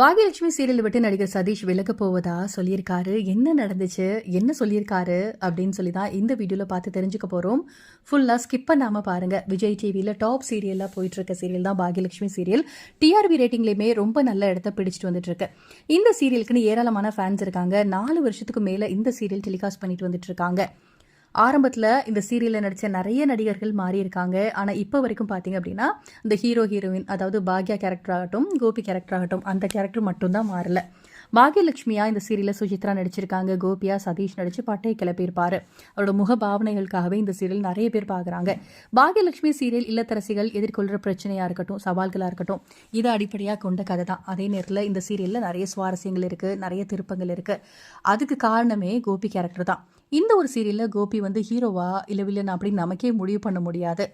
Bhagyalakshmi serial விட்டு நடிகர் சதீஷ் விலக போவதா சொல்லியிருக்காரு. என்ன நடந்துச்சு? என்ன சொல்லியிருக்காரு? அப்படின்னு சொல்லி தான் இந்த வீடியோவில் பார்த்து தெரிஞ்சுக்க போகிறோம் ஃபுல்லாக ஸ்கிப் பண்ணாமல் பாருங்கள் விஜய் டிவியில் டாப் சீரியலாக போயிட்டுருக்க சீரியல் தான் பாகியலட்சுமி சீரியல். டிஆர்பி ரேட்டிங்லேயுமே ரொம்ப நல்ல இடத்த பிடிச்சிட்டு வந்துட்டுருக்கு. இந்த சீரியலுக்குன்னு ஏராளமான ஃபேன்ஸ் இருக்காங்க. நாலு வருஷத்துக்கு மேலே இந்த சீரியல் டெலிகாஸ்ட் பண்ணிட்டு வந்துட்டு இருக்காங்க ஆரம்பத்தில் இந்த சீரியலில் நடித்த நிறைய நடிகர்கள் மாறியிருக்காங்க. ஆனால் இப்போ வரைக்கும் பார்த்தீங்க அப்படின்னா இந்த ஹீரோ ஹீரோயின் அதாவது பாக்யா கேரக்டர் ஆகட்டும் கோபி கேரக்டர் ஆகட்டும் அந்த கேரக்டர் மட்டும்தான் மாறல. பாகியலட்சுமியா இந்த சீரியலில் சுஜித்ரா நடிச்சிருக்காங்க கோபியா சதீஷ் நடிச்சு பட்டையை கிளப்பியிருப்பாரு. அவரோட முக பாவனைகளுக்காகவே இந்த சீரியல் நிறைய பேர் பார்க்குறாங்க. பாகியலட்சுமி சீரியல் இல்லத்தரசிகள் எதிர்கொள்கிற பிரச்சனையாக இருக்கட்டும் சவால்களாக இருக்கட்டும் இதை அடிப்படையாக கொண்ட கதை தான் அதே நேரத்தில் இந்த சீரியலில் நிறைய சுவாரஸ்யங்கள் இருக்குது நிறைய திருப்பங்கள் இருக்குது அதுக்கு காரணமே கோபி கேரக்டர் தான். இந்த ஒரு சீரியலில் கோபி வந்து ஹீரோவா இல்லை வில்லன் அப்படின்னு நமக்கே முடிவு பண்ண முடியாது.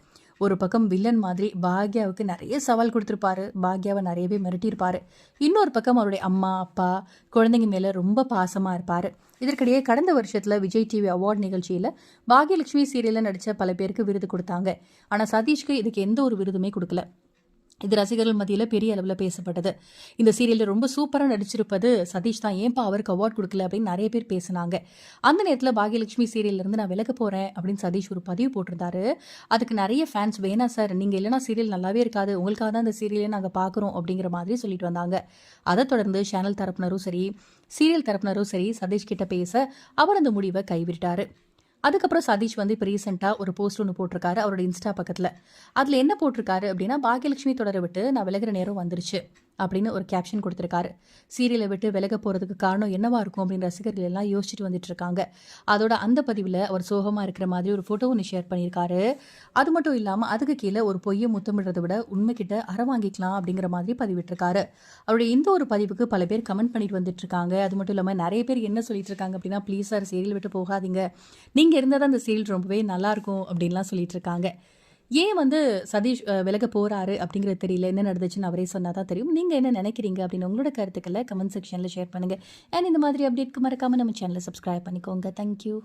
ஒரு பக்கம் வில்லன் மாதிரி பாக்யாவுக்கு நிறைய சவால் கொடுத்துருப்பாரு. பாக்யாவை நிறையவே மிரட்டியிருப்பாரு. இன்னொரு பக்கம் அவருடைய அம்மா அப்பா குழந்தைங்க மேலே ரொம்ப பாசமாக இருப்பார். இதற்கிடையே கடந்த வருஷத்தில் விஜய் டிவி அவார்ட் நிகழ்ச்சியில் பாக்யலட்சுமி சீரியலில் நடித்த பல பேருக்கு விருது கொடுத்தாங்க. ஆனால் சதீஷ்க்கு இதுக்கு எந்த ஒரு விருதுமே கொடுக்கல. இது ரசிகர்கள் மத்தியில் பெரிய அளவில் பேசப்பட்டது. இந்த சீரியலில் ரொம்ப சூப்பராக நடிச்சிருப்பது சதீஷ் தான். ஏன்பா அவருக்கு அவார்ட் கொடுக்கல அப்படின்னு நிறைய பேர் பேசினாங்க. அந்த நேரத்தில் பாகியலட்சுமி சீரியல்லேருந்து நான் விலக போகிறேன் அப்படின்னு சதீஷ் ஒரு பதிவு போட்டிருந்தாரு. அதுக்கு நிறைய ஃபேன்ஸ் வேணாம் சார் நீங்கள் இல்லைனா சீரியல் நல்லாவே இருக்காது. உங்களுக்காக தான் இந்த சீரியலை நாங்கள் பார்க்குறோம் அப்படிங்கிற மாதிரி சொல்லிட்டு வந்தாங்க. அதை தொடர்ந்து சேனல் தரப்பினரும் சரி சீரியல் தரப்பினரும் சரி சதீஷ் கிட்ட பேச அவர் அந்த முடிவை கைவிட்டார். அதுக்கப்புறம் சதீஷ் வந்து இப்போ ரீசெண்டாக ஒரு போஸ்ட் ஒன்று போட்டிருக்காரு அவரோட இன்ஸ்டா பக்கத்தில். அதில் என்ன போட்டிருக்காரு அப்படின்னா பாகியலட்சுமி தொடரை விட்டு நான் விலகிற நேரம் வந்துருச்சு. அப்படின்னு ஒரு கேப்ஷன் கொடுத்துருக்காரு. சீரியலை விட்டு விலக போகிறதுக்கு காரணம் என்னவா இருக்கும் அப்படின்னு ரசிகர்கள் எல்லாம் யோசிச்சுட்டு வந்துட்டு இருக்காங்க. அதோட அந்த பதிவில் அவர் சோகமாக இருக்கிற மாதிரி ஒரு ஃபோட்டோ ஒன்று ஷேர் பண்ணியிருக்காரு. அது மட்டும் இல்லாமல் அதுக்கு கீழே ஒரு பொய்யை முத்தமிடுறதை விட உண்மைக்கிட்ட அற வாங்கிக்கலாம் அப்படிங்கிற மாதிரி பதிவிட்டிருக்காரு. அவருடைய இந்த ஒரு பதிவுக்கு பல பேர் கமெண்ட் பண்ணிட்டு வந்துட்டு இருக்காங்க. அது மட்டும் இல்லாமல் நிறைய பேர் என்ன சொல்லிட்டு இருக்காங்க அப்படின்னா ப்ளீஸ் சார் சீரியல் விட்டு போகாதீங்க. நீங்கள் இருந்தால் தான் அந்த சீரியல் ரொம்பவே நல்லாயிருக்கும் அப்படின்லாம் சொல்லிட்டு இருக்காங்க. ஏன் வந்து சதீஷ் விலக போகிறாரு அப்படிங்கிறது தெரியல. என்ன நடந்துச்சுன்னு அவரே சொன்னால் தான் தெரியும். நீங்கள் என்ன நினைக்கிறீங்க அப்படின்னு உங்களோட கருத்துக்களை கமெண்ட் செக்ஷனில் ஷேர் பண்ணுங்கள் அண்ட் இந்த மாதிரி அப்டேட்க்கு மறக்காமல் நம்ம சேனலை சப்ஸ்கிரைப் பண்ணிக்கோங்க. தேங்க்யூ